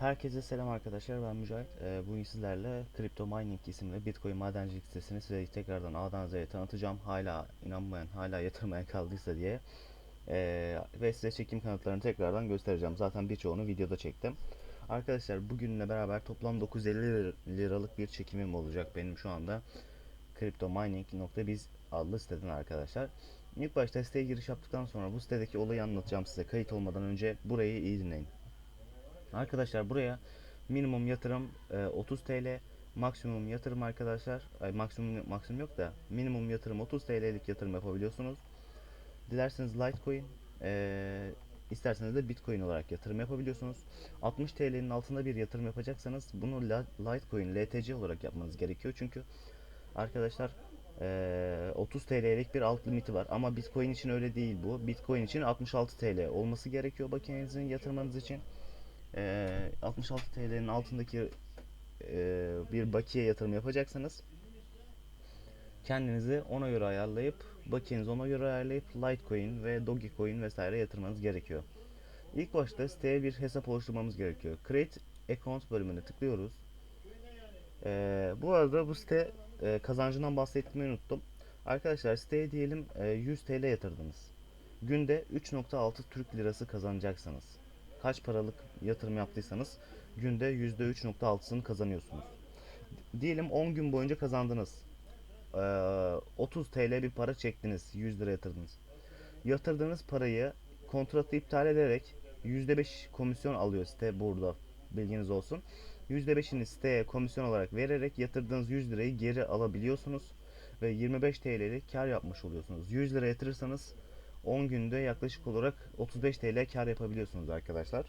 Herkese selam arkadaşlar ben Mücahit. Ee, bugün sizlerle Crypto Mining isimli Bitcoin madencilik sitesini size tekrardan A'dan Z'ye tanıtacağım. Hala inanmayan, hala yatırmayan kaldıysa diye. Ee, ve size çekim kanıtlarını tekrardan göstereceğim. Zaten birçoğunu videoda çektim. Arkadaşlar bugünle beraber toplam 950 lir- liralık bir çekimim olacak benim şu anda. CryptoMining.biz adlı siteden arkadaşlar. İlk başta siteye giriş yaptıktan sonra bu sitedeki olayı anlatacağım size. Kayıt olmadan önce burayı iyi dinleyin. Arkadaşlar buraya minimum yatırım e, 30 TL, maksimum yatırım arkadaşlar, ay maksimum maksimum yok da minimum yatırım 30 TL'lik yatırım yapabiliyorsunuz. Dilerseniz Litecoin, e, isterseniz de Bitcoin olarak yatırım yapabiliyorsunuz. 60 TL'nin altında bir yatırım yapacaksanız bunu Litecoin, LTC olarak yapmanız gerekiyor çünkü arkadaşlar e, 30 TL'lik bir alt limiti var ama Bitcoin için öyle değil bu. Bitcoin için 66 TL olması gerekiyor makinenizin yatırmanız için. Eee, 66 TL'nin altındaki eee, bir bakiye yatırım yapacaksanız kendinizi ona göre ayarlayıp bakiyenizi ona göre ayarlayıp Litecoin ve Dogecoin vesaire yatırmanız gerekiyor. İlk başta siteye bir hesap oluşturmamız gerekiyor. Create Account bölümüne tıklıyoruz. Eee, bu arada bu site eee, kazancından bahsetmeyi unuttum. Arkadaşlar siteye diyelim eee, 100 TL yatırdınız. Günde 3.6 Türk lirası kazanacaksınız kaç paralık yatırım yaptıysanız günde %3.6'sını kazanıyorsunuz. Diyelim 10 gün boyunca kazandınız. Ee, 30 TL bir para çektiniz. 100 lira yatırdınız. Yatırdığınız parayı kontratı iptal ederek %5 komisyon alıyor site burada. Bilginiz olsun. %5'ini siteye komisyon olarak vererek yatırdığınız 100 lirayı geri alabiliyorsunuz. Ve 25 TL'lik kar yapmış oluyorsunuz. 100 lira yatırırsanız 10 günde yaklaşık olarak 35 TL kar yapabiliyorsunuz arkadaşlar.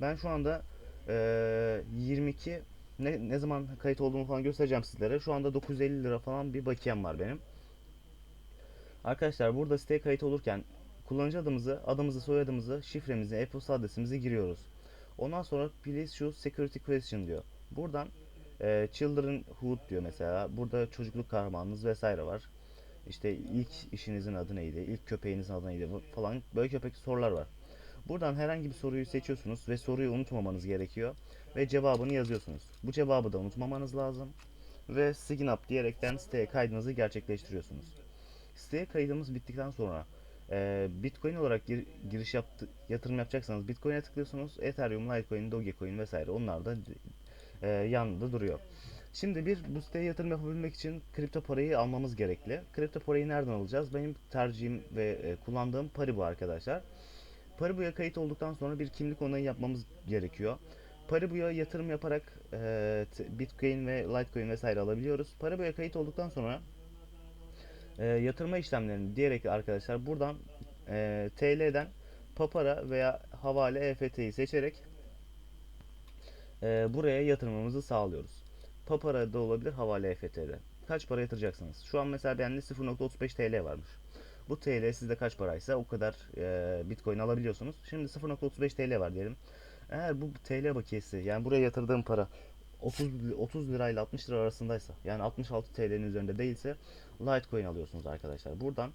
Ben şu anda eee, 22 ne, ne zaman kayıt olduğumu falan göstereceğim sizlere. Şu anda 950 lira falan bir bakiyem var benim. Arkadaşlar burada siteye kayıt olurken kullanıcı adımızı, adımızı, soyadımızı, şifremizi, e-posta adresimizi giriyoruz. Ondan sonra please choose security question diyor. Buradan eee childrenhood diyor mesela. Burada çocukluk kahramanınız vesaire var. İşte ilk işinizin adı neydi, ilk köpeğinizin adı neydi falan böyle köpek sorular var. Buradan herhangi bir soruyu seçiyorsunuz ve soruyu unutmamanız gerekiyor ve cevabını yazıyorsunuz. Bu cevabı da unutmamanız lazım ve sign up diyerekten siteye kaydınızı gerçekleştiriyorsunuz. Siteye kaydımız bittikten sonra e, Bitcoin olarak gir- giriş yaptı, yatırım yapacaksanız Bitcoin'e tıklıyorsunuz. Ethereum, Litecoin, Dogecoin vesaire onlar da e, yanında duruyor. Şimdi bir bu siteye yatırım yapabilmek için kripto parayı almamız gerekli. Kripto parayı nereden alacağız? Benim tercihim ve e, kullandığım Paribu arkadaşlar. Paribu'ya kayıt olduktan sonra bir kimlik onayı yapmamız gerekiyor. Paribu'ya yatırım yaparak e, Bitcoin ve Litecoin vesaire alabiliyoruz. Paribu'ya kayıt olduktan sonra e, yatırma işlemlerini diyerek arkadaşlar buradan e, TL'den Papara veya havale EFT'yi seçerek e, buraya yatırmamızı sağlıyoruz. Papara'da olabilir, havale EFT'de. Kaç para yatıracaksınız? Şu an mesela bende 0.35 TL varmış. Bu TL sizde kaç paraysa o kadar e, Bitcoin alabiliyorsunuz. Şimdi 0.35 TL var diyelim. Eğer bu TL bakiyesi yani buraya yatırdığım para 30 30 lirayla 60 lira arasındaysa yani 66 TL'nin üzerinde değilse Litecoin alıyorsunuz arkadaşlar. Buradan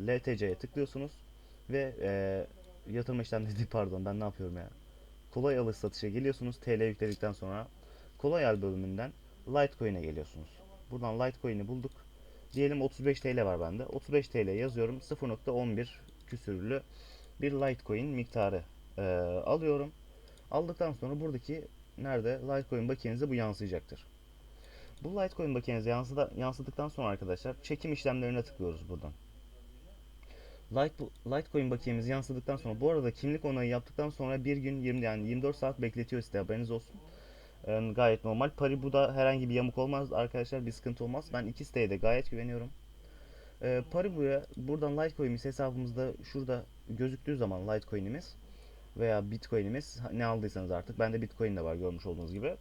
LTC'ye tıklıyorsunuz ve e, yatırma işlemleri değil, pardon ben ne yapıyorum ya. Kolay alış satışa geliyorsunuz TL yükledikten sonra kolay al bölümünden Litecoin'e geliyorsunuz. Buradan Litecoin'i bulduk. Diyelim 35 TL var bende. 35 TL yazıyorum. 0.11 küsürlü bir Litecoin miktarı e, alıyorum. Aldıktan sonra buradaki nerede Litecoin bakiyenize bu yansıyacaktır. Bu Litecoin bakiyenize yansıda, yansıdıktan sonra arkadaşlar çekim işlemlerine tıklıyoruz buradan. Lite, Litecoin bakiyemiz yansıdıktan sonra bu arada kimlik onayı yaptıktan sonra bir gün 20 yani 24 saat bekletiyor site haberiniz olsun. Ee, gayet normal. Paribu'da herhangi bir yamuk olmaz arkadaşlar bir sıkıntı olmaz. Ben iki siteye de gayet güveniyorum. Ee, Paribu'ya buradan Litecoin'imiz hesabımızda şurada gözüktüğü zaman Litecoin'imiz veya Bitcoin'imiz ne aldıysanız artık bende Bitcoin de var görmüş olduğunuz gibi.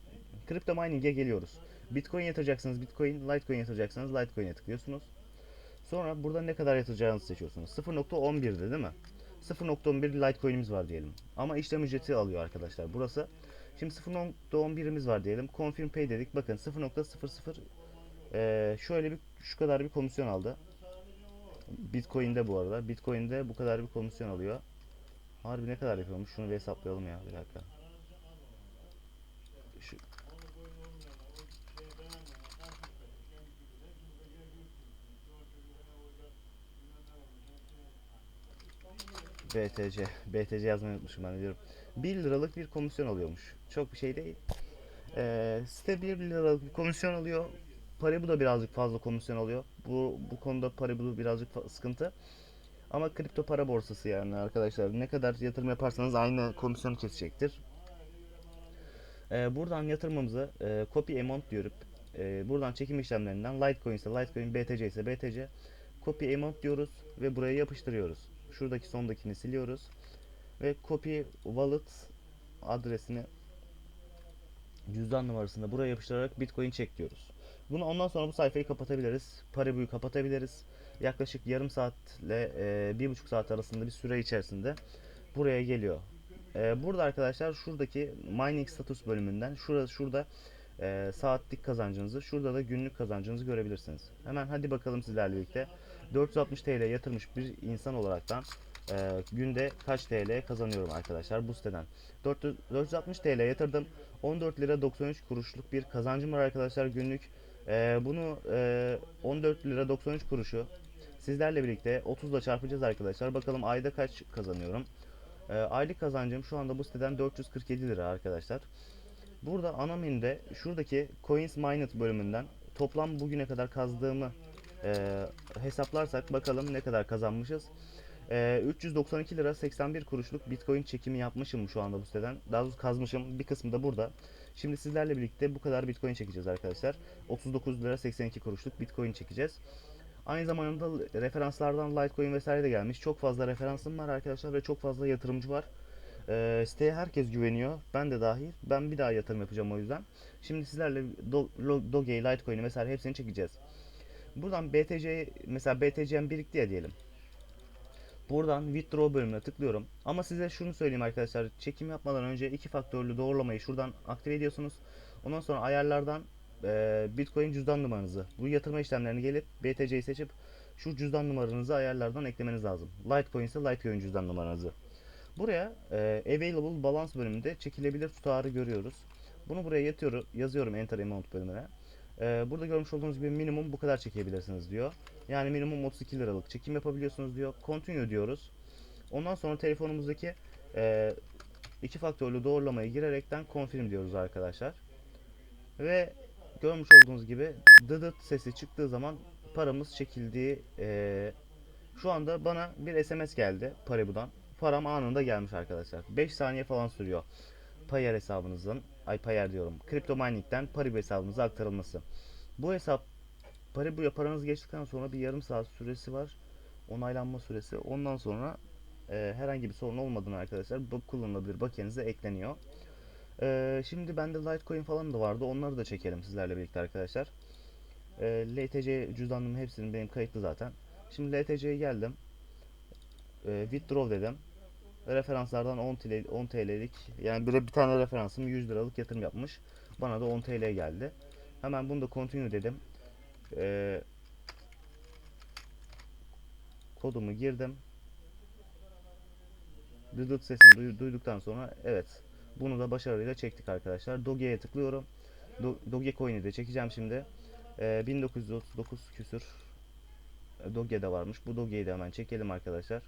Crypto mining'e geliyoruz. Bitcoin yatıracaksınız Bitcoin, Litecoin yatıracaksınız Litecoin'e tıklıyorsunuz. Sonra burada ne kadar yatıracağınızı seçiyorsunuz. 0.11'de değil mi? 0.11 Litecoin'imiz var diyelim. Ama işlem ücreti alıyor arkadaşlar burası. Şimdi 0.11'imiz var diyelim. Confirm Pay dedik. Bakın 0.00 eee, şöyle bir şu kadar bir komisyon aldı. Bitcoin'de bu arada. Bitcoin'de bu kadar bir komisyon alıyor. Harbi ne kadar yapıyormuş? Şunu bir hesaplayalım ya bir dakika. BTC. BTC yazmayı unutmuşum ben diyorum. 1 liralık bir komisyon alıyormuş. Çok bir şey değil. Ee, site 1 liralık bir komisyon alıyor. Paribu da birazcık fazla komisyon alıyor. Bu bu konuda Paribu birazcık sıkıntı. Ama kripto para borsası yani arkadaşlar. Ne kadar yatırım yaparsanız aynı komisyonu kesecektir. Ee, buradan yatırımımızı e, copy amount diyorum. Ee, buradan çekim işlemlerinden Litecoin ise Litecoin, BTC ise BTC copy amount diyoruz ve buraya yapıştırıyoruz. Şuradaki sondakini siliyoruz ve copy wallet adresini cüzdan numarasını buraya yapıştırarak Bitcoin çek diyoruz. Bunu ondan sonra bu sayfayı kapatabiliriz. Paribu'yu kapatabiliriz. Yaklaşık yarım saatle e, bir buçuk saat arasında bir süre içerisinde buraya geliyor. E, burada arkadaşlar şuradaki mining status bölümünden şurada şurada e, saatlik kazancınızı, şurada da günlük kazancınızı görebilirsiniz. Hemen hadi bakalım sizlerle birlikte 460 TL yatırmış bir insan olaraktan e, günde kaç TL kazanıyorum arkadaşlar bu siteden. 400 460 TL yatırdım. 14 lira 93 kuruşluk bir kazancım var arkadaşlar günlük. E, bunu e, 14 lira 93 kuruşu sizlerle birlikte 30 ile çarpacağız arkadaşlar. Bakalım ayda kaç kazanıyorum. E, aylık kazancım şu anda bu siteden 447 lira arkadaşlar. Burada ana menüde şuradaki Coins Mined bölümünden toplam bugüne kadar kazdığımı e, hesaplarsak bakalım ne kadar kazanmışız. E, 392 lira 81 kuruşluk Bitcoin çekimi yapmışım şu anda bu siteden. Daha doğrusu kazmışım. Bir kısmı da burada. Şimdi sizlerle birlikte bu kadar Bitcoin çekeceğiz arkadaşlar. 39 lira 82 kuruşluk Bitcoin çekeceğiz. Aynı zamanda referanslardan Litecoin vesaire de gelmiş. Çok fazla referansım var arkadaşlar ve çok fazla yatırımcı var. Ee, siteye herkes güveniyor. Ben de dahil. Ben bir daha yatırım yapacağım o yüzden. Şimdi sizlerle Do- Doge'yi, Litecoin'i vesaire hepsini çekeceğiz. Buradan BTC mesela BTC'm birikti ya diyelim. Buradan withdraw bölümüne tıklıyorum. Ama size şunu söyleyeyim arkadaşlar. Çekim yapmadan önce iki faktörlü doğrulamayı şuradan aktive ediyorsunuz. Ondan sonra ayarlardan e, Bitcoin cüzdan numaranızı bu yatırma işlemlerini gelip BTC'yi seçip şu cüzdan numaranızı ayarlardan eklemeniz lazım. Litecoin ise Litecoin cüzdan numaranızı. Buraya e, Available Balance bölümünde çekilebilir tutarı görüyoruz. Bunu buraya yatıyorum, yazıyorum Enter Amount bölümüne. E, burada görmüş olduğunuz gibi minimum bu kadar çekebilirsiniz diyor. Yani minimum 32 liralık çekim yapabiliyorsunuz diyor. Continue diyoruz. Ondan sonra telefonumuzdaki e, iki faktörlü doğrulamayı girerekten confirm diyoruz arkadaşlar. Ve görmüş olduğunuz gibi dıdıt sesi çıktığı zaman paramız çekildiği e, şu anda bana bir SMS geldi Paribu'dan. Param anında gelmiş arkadaşlar. 5 saniye falan sürüyor. Payer hesabınızın, ay Payer diyorum. Crypto mining'den Paribu hesabınıza aktarılması. Bu hesap Paribu'ya paranız geçtikten sonra bir yarım saat süresi var. Onaylanma süresi. Ondan sonra e, herhangi bir sorun olmadığını arkadaşlar bu kullanılabilir bakiyenize ekleniyor. E, şimdi bende Litecoin falan da vardı. Onları da çekelim sizlerle birlikte arkadaşlar. E, LTC cüzdanımın hepsinin benim kayıtlı zaten. Şimdi LTC'ye geldim. E, withdraw dedim. Referanslardan 10 TL, 10 TL'lik yani bir, bir tane referansım 100 liralık yatırım yapmış. Bana da 10 TL geldi. Hemen bunu da continue dedim. E, kodumu girdim. Dıdıt sesini duy- duyduktan sonra evet bunu da başarıyla çektik arkadaşlar. Doge'ye tıklıyorum. Do- Dogecoin'i de çekeceğim şimdi. Ee, 1939 küsür Doge'de varmış. Bu Doge'yi de hemen çekelim arkadaşlar.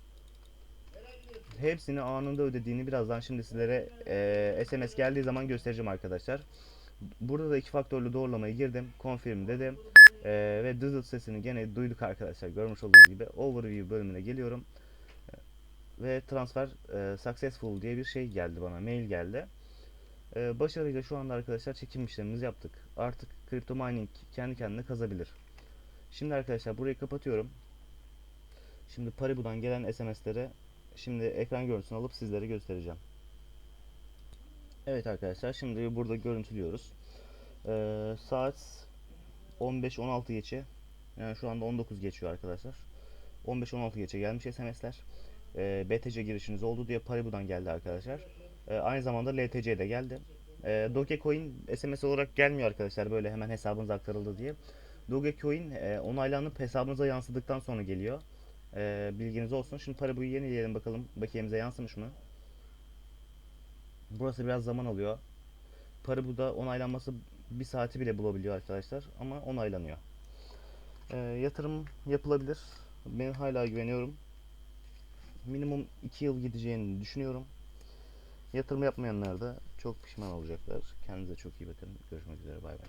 Hepsini anında ödediğini birazdan şimdi sizlere e, SMS geldiği zaman göstereceğim arkadaşlar. Burada da iki faktörlü doğrulamayı girdim. Confirm dedim. E, ve dıdıt sesini gene duyduk arkadaşlar. Görmüş olduğunuz gibi overview bölümüne geliyorum ve transfer e, successful diye bir şey geldi bana mail geldi. E, başarıyla şu anda arkadaşlar çekim işlemimizi yaptık. Artık kripto mining kendi kendine kazabilir. Şimdi arkadaşlar burayı kapatıyorum. Şimdi Paribu'dan gelen SMS'leri şimdi ekran görüntüsünü alıp sizlere göstereceğim. Evet arkadaşlar şimdi burada görüntülüyoruz. E, saat 15-16 geçe yani şu anda 19 geçiyor arkadaşlar. 15-16 geçe gelmiş SMS'ler e, BTC girişiniz oldu diye Paribu'dan geldi arkadaşlar. E, aynı zamanda LTC de geldi. E, Dogecoin SMS olarak gelmiyor arkadaşlar böyle hemen hesabınıza aktarıldı diye. Dogecoin e, onaylanıp hesabınıza yansıdıktan sonra geliyor. E, bilginiz olsun. Şimdi Paribu'yu yenileyelim bakalım bakiyemize yansımış mı? Burası biraz zaman alıyor. Paribu'da onaylanması bir saati bile bulabiliyor arkadaşlar ama onaylanıyor. E, yatırım yapılabilir. Ben hala güveniyorum minimum 2 yıl gideceğini düşünüyorum. Yatırım yapmayanlar da çok pişman olacaklar. Kendinize çok iyi bakın. Görüşmek üzere. Bay bay.